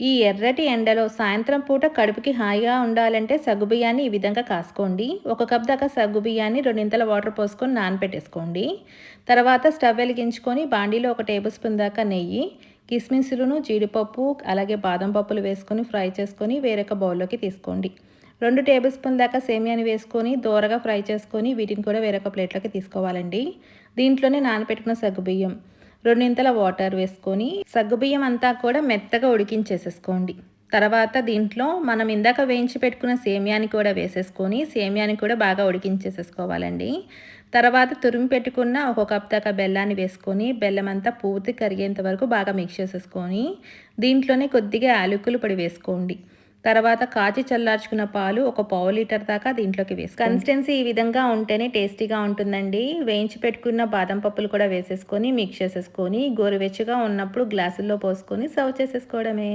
ఈ ఎర్రటి ఎండలో సాయంత్రం పూట కడుపుకి హాయిగా ఉండాలంటే సగ్గుబియ్యాన్ని ఈ విధంగా కాసుకోండి. ఒక కప్ దాకా సగ్గుబియ్యాన్ని రెండింతల వాటర్ పోసుకొని నానబెట్టేసుకోండి తర్వాత స్టవ్ వెలిగించుకొని బాండీలో ఒక టేబుల్ స్పూన్ దాకా నెయ్యి కిస్మిస్లను జీడిపప్పు అలాగే బాదం పప్పులు వేసుకొని ఫ్రై చేసుకొని వేరొక బౌల్లోకి తీసుకోండి. రెండు టేబుల్ స్పూన్ దాకా సేమియాని వేసుకొని దోరగా ఫ్రై చేసుకొని వీటిని కూడా వేరొక ప్లేట్లోకి తీసుకోవాలండి. దీంట్లోనే నానబెట్టుకున్న సగ్గుబియ్యం రెండింతల వాటర్ వేసుకొని సగ్గుబియ్యం అంతా కూడా మెత్తగా ఉడికించేసేసుకోండి. తర్వాత దీంట్లో మనం ఇందాక వేయించి పెట్టుకున్న సేమియాని కూడా వేసేసుకొని సేమియాని కూడా బాగా ఉడికించేసేసుకోవాలండి. తర్వాత తురిమి పెట్టుకున్న ఒక కప్ దాకా బెల్లాన్ని వేసుకొని బెల్లం అంతా పూర్తి కరిగేంత వరకు బాగా మిక్స్ చేసేసుకొని దీంట్లోనే కొద్దిగా ఆలుకులు పొడి వేసుకోండి. తర్వాత కాచి చల్లార్చుకున్న పాలు ఒక పావు లీటర్ దాకా దీంట్లోకి వేసి కన్సిస్టెన్సీ ఈ విధంగా ఉంటేనే టేస్టీగా ఉంటుందండి. వేయించి పెట్టుకున్న బాదం పప్పులు కూడా వేసేసుకొని మిక్స్ చేసేసుకొని గోరువెచ్చగా ఉన్నప్పుడు గ్లాసుల్లో పోసుకొని సర్వ్ చేసేసుకోవడమే.